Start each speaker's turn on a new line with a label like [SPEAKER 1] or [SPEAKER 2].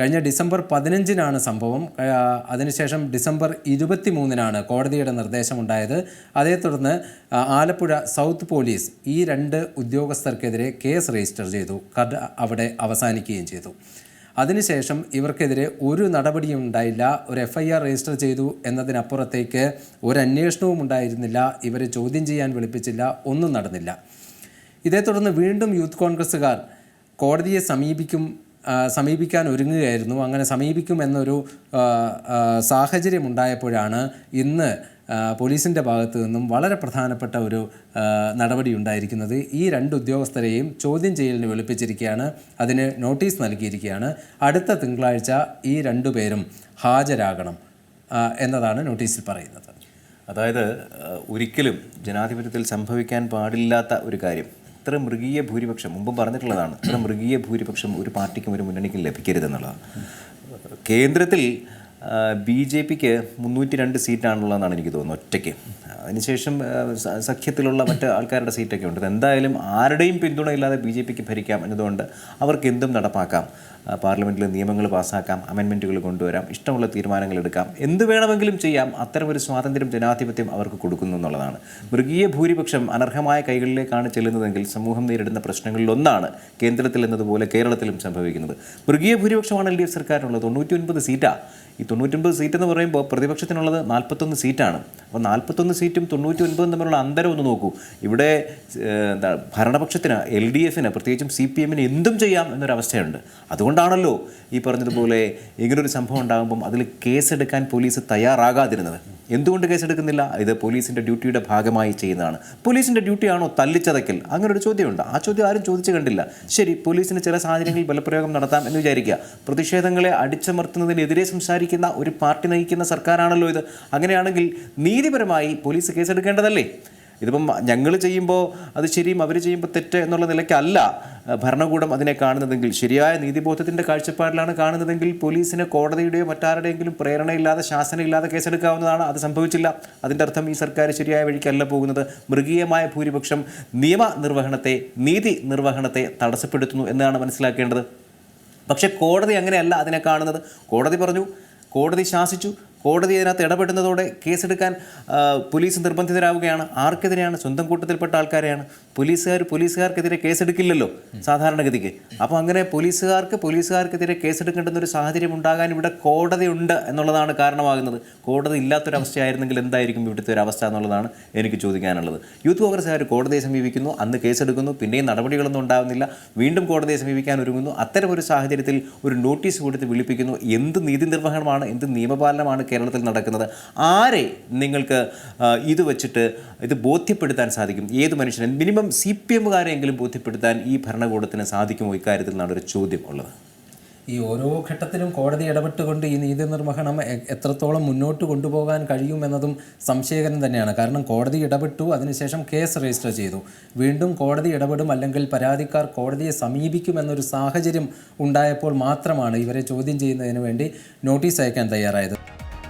[SPEAKER 1] കഴിഞ്ഞ ഡിസംബർ പതിനഞ്ചിനാണ് സംഭവം. അതിനുശേഷം ഡിസംബർ ഇരുപത്തി മൂന്നിനാണ് കോടതിയുടെ നിർദ്ദേശമുണ്ടായത്. അതേ തുടർന്ന് ആലപ്പുഴ സൗത്ത് പോലീസ് ഈ രണ്ട് ഉദ്യോഗസ്ഥർക്കെതിരെ കേസ് രജിസ്റ്റർ ചെയ്തു. കഥ അവിടെ അവസാനിക്കുകയും ചെയ്തു. അതിനുശേഷം ഇവർക്കെതിരെ ഒരു നടപടിയും ഉണ്ടായില്ല. ഒരു എഫ് ഐ ആർ രജിസ്റ്റർ ചെയ്തു എന്നതിനപ്പുറത്തേക്ക് ഒരു അന്വേഷണവും ഉണ്ടായിരുന്നില്ല. ഇവരെ ചോദ്യം ചെയ്യാൻ വിളിപ്പിച്ചില്ല. ഒന്നും നടന്നില്ല. ഇതേ തുടർന്ന് വീണ്ടും യൂത്ത് കോൺഗ്രസ്സുകാർ കോടതിയെ സമീപിക്കും സമീപിക്കാൻ ഒരുങ്ങുകയായിരുന്നു. അങ്ങനെ സമീപിക്കും എന്നൊരു ആ, ആ, സാഹചര്യം ഉണ്ടായപ്പോഴാണ് ഇന്ന് പോലീസിന്റെ ഭാഗത്ത് നിന്നും വളരെ പ്രധാനപ്പെട്ട ഒരു നടപടി ഉണ്ടായിരിക്കുന്നത്. ഈ രണ്ട് ഉദ്യോഗസ്ഥരെയും ചോദ്യം ചെയ്യലിന് വെളുപ്പിച്ചിരിക്കുകയാണ്. അതിന് നോട്ടീസ് നൽകിയിരിക്കുകയാണ്. അടുത്ത തിങ്കളാഴ്ച ഈ രണ്ടു പേരും ഹാജരാകണം എന്നതാണ് നോട്ടീസിൽ പറയുന്നത്.
[SPEAKER 2] അതായത് ഒരിക്കലും ജനാധിപത്യത്തിൽ സംഭവിക്കാൻ പാടില്ലാത്ത ഒരു കാര്യം. ഇത്ര മൃഗീയ ഭൂരിപക്ഷം മുമ്പ് പറഞ്ഞിട്ടുള്ളതാണ് ഇത്ര മൃഗീയ ഭൂരിപക്ഷം ഒരു പാർട്ടിക്കും ഒരു മുന്നണിക്കും ലഭിക്കരുതെന്നുള്ളതാണ്. കേന്ദ്രത്തിൽ ബി ജെ പിക്ക് മുന്നൂറ്റി രണ്ട് സീറ്റാണുള്ളതെന്നാണ് എനിക്ക് തോന്നുന്നത് ഒറ്റയ്ക്ക്. അതിനുശേഷം സഖ്യത്തിലുള്ള മറ്റ് ആൾക്കാരുടെ സീറ്റൊക്കെ ഉണ്ട്. എന്തായാലും ആരുടെയും പിന്തുണയില്ലാതെ ബി ജെ പിക്ക് ഭരിക്കാം എന്നതുകൊണ്ട് അവർക്ക് എന്തും നടപ്പാക്കാം പാർലമെന്റിൽ നിയമങ്ങൾ പാസ്സാക്കാം അമെൻമെന്റുകൾ കൊണ്ടുവരാം ഇഷ്ടമുള്ള തീരുമാനങ്ങൾ എടുക്കാം. എന്ത് വേണമെങ്കിലും ചെയ്യാം. അത്തരമൊരു സ്വാതന്ത്ര്യം ജനാധിപത്യം അവർക്ക് കൊടുക്കുന്നു എന്നുള്ളതാണ്. മൃഗീയ ഭൂരിപക്ഷം അനർഹമായ കൈകളിലേക്കാണ് ചെല്ലുന്നതെങ്കിൽ സമൂഹം നേരിടുന്ന പ്രശ്നങ്ങളിലൊന്നാണ് കേന്ദ്രത്തിൽ എന്നതുപോലെ കേരളത്തിലും സംഭവിക്കുന്നത്. മൃഗീയ ഭൂരിപക്ഷമാണ് എൽ ഡി എഫ് സർക്കാരിനുള്ളത്. തൊണ്ണൂറ്റി സീറ്റാണ് ഈ തൊണ്ണൂറ്റൊൻപത് സീറ്റ് എന്ന് പറയുമ്പോൾ പ്രതിപക്ഷത്തിനുള്ളത് നാൽപ്പത്തൊന്ന് സീറ്റാണ്. അപ്പോൾ നാൽപ്പത്തൊന്ന് സീറ്റും തൊണ്ണൂറ്റി ഒൻപതും തമ്മിലുള്ള അന്തരം ഒന്ന് നോക്കൂ. ഇവിടെ എന്താ ഭരണപക്ഷത്തിന് എൽ ഡി എഫിന് പ്രത്യേകിച്ചും സി പി എമ്മിന് എന്തും ചെയ്യാം എന്നൊരവസ്ഥയുണ്ട്. അതുകൊണ്ടാണല്ലോ ഈ പറഞ്ഞതുപോലെ ഇങ്ങനൊരു സംഭവം ഉണ്ടാകുമ്പം അതിൽ കേസെടുക്കാൻ പോലീസ് തയ്യാറാകാതിരുന്നത്. എന്തുകൊണ്ട് കേസെടുക്കുന്നില്ല? ഇത് പോലീസിന്റെ ഡ്യൂട്ടിയുടെ ഭാഗമായി ചെയ്യുന്നതാണ്. പോലീസിന്റെ ഡ്യൂട്ടിയാണോ തല്ലിച്ചതയ്ക്കൽ? അങ്ങനെ ഒരു ചോദ്യമുണ്ട്. ആ ചോദ്യം ആരും ചോദിച്ചു കണ്ടില്ല. ശരി പോലീസിന് ചില സാഹചര്യങ്ങളിൽ ബലപ്രയോഗം നടത്താം എന്ന് വിചാരിക്കുക. പ്രതിഷേധങ്ങളെ അടിച്ചമർത്തുന്നതിനെതിരെ സംസാരിക്കുന്ന ഒരു പാർട്ടി നയിക്കുന്ന സർക്കാരാണല്ലോ ഇത്. അങ്ങനെയാണെങ്കിൽ നീതിപരമായി പോലീസ് കേസെടുക്കേണ്ടതല്ലേ? ഇതിപ്പം ഞങ്ങൾ ചെയ്യുമ്പോൾ അത് ശരിയും അവർ ചെയ്യുമ്പോൾ തെറ്റ് എന്നുള്ള നിലയ്ക്കല്ല ഭരണകൂടം അതിനെ കാണുന്നതെങ്കിൽ. ശരിയായ നീതിബോധത്തിന്റെ കാഴ്ചപ്പാടിലാണ് കാണുന്നതെങ്കിൽ പോലീസിന് കോടതിയുടെയോ മറ്റാരുടെയെങ്കിലും പ്രേരണയില്ലാതെ ശാസനയില്ലാതെ കേസെടുക്കാവുന്നതാണ്. അത് സംഭവിച്ചില്ല. അതിന്റെ അർത്ഥം ഈ സർക്കാർ ശരിയായ വഴിക്കല്ല പോകുന്നത്. മൃഗീയമായ ഭൂരിപക്ഷം നിയമ നിർവഹണത്തെ നീതി നിർവഹണത്തെ തടസ്സപ്പെടുത്തുന്നു എന്നാണ് മനസ്സിലാക്കേണ്ടത്. പക്ഷേ കോടതി അങ്ങനെയല്ല അതിനെ കാണുന്നത്. കോടതി പറഞ്ഞു കോടതി ശാസിച്ചു കോടതി അതിനകത്ത് ഇടപെടുന്നതോടെ കേസെടുക്കാൻ പോലീസ് നിർബന്ധിതരാവുകയാണ്. ആർക്കെതിരെയാണ്? സ്വന്തം കൂട്ടത്തിൽപ്പെട്ട ആൾക്കാരെയാണ്. പോലീസുകാർ പോലീസുകാർക്കെതിരെ കേസെടുക്കില്ലല്ലോ സാധാരണഗതിക്ക്. അപ്പോൾ അങ്ങനെ പോലീസുകാർക്ക് പോലീസുകാർക്കെതിരെ കേസെടുക്കേണ്ടുന്ന ഒരു സാഹചര്യം ഉണ്ടാകാൻ ഇവിടെ കോടതി ഉണ്ട് എന്നുള്ളതാണ് കാരണമാകുന്നത്. കോടതി ഇല്ലാത്തൊരവസ്ഥയായിരുന്നെങ്കിൽ എന്തായിരിക്കും ഇവിടുത്തെ ഒരു അവസ്ഥ എന്നുള്ളതാണ് എനിക്ക് ചോദിക്കാനുള്ളത്. യൂത്ത് കോൺഗ്രസ്സുകാർ കോടതിയെ സമീപിക്കുന്നു അന്ന് കേസെടുക്കുന്നു പിന്നെയും നടപടികളൊന്നും ഉണ്ടാകുന്നില്ല വീണ്ടും കോടതിയെ സമീപിക്കാൻ ഒരുങ്ങുന്നു. അത്തരം ഒരു സാഹചര്യത്തിൽ ഒരു നോട്ടീസ് കൊടുത്ത് വിളിപ്പിക്കുന്നു. എന്ത് നീതി നിർവഹണമാണ് എന്ത് നിയമപാലനമാണ് കേരളത്തിൽ നടക്കുന്നത്? ആരെ നിങ്ങൾക്ക് ഇത് വെച്ചിട്ട് ഇത് ബോധ്യപ്പെടുത്താൻ സാധിക്കും? ഏത് മനുഷ്യനും? മിനിമം സി പി എമ്മുകാരെങ്കിലും ബോധ്യപ്പെടുത്താൻ ഈ ഭരണകൂടത്തിന് സാധിക്കുമോ? ഇക്കാര്യത്തിൽ നിന്നാണ് ചോദ്യം ഉള്ളത്
[SPEAKER 1] ഈ ഓരോ ഘട്ടത്തിലും കോടതി ഇടപെട്ടുകൊണ്ട് ഈ നീതി നിർവഹണം എത്രത്തോളം മുന്നോട്ട് കൊണ്ടുപോകാൻ കഴിയുമെന്നതും സംശയകരം തന്നെയാണ്. കാരണം കോടതി ഇടപെട്ടു അതിനുശേഷം കേസ് രജിസ്റ്റർ ചെയ്തു. വീണ്ടും കോടതി ഇടപെടും അല്ലെങ്കിൽ പരാതിക്കാർ കോടതിയെ സമീപിക്കുമെന്നൊരു സാഹചര്യം ഉണ്ടായപ്പോൾ മാത്രമാണ് ഇവരെ ചോദ്യം ചെയ്യുന്നതിന് വേണ്ടി നോട്ടീസ് അയക്കാൻ തയ്യാറായത്.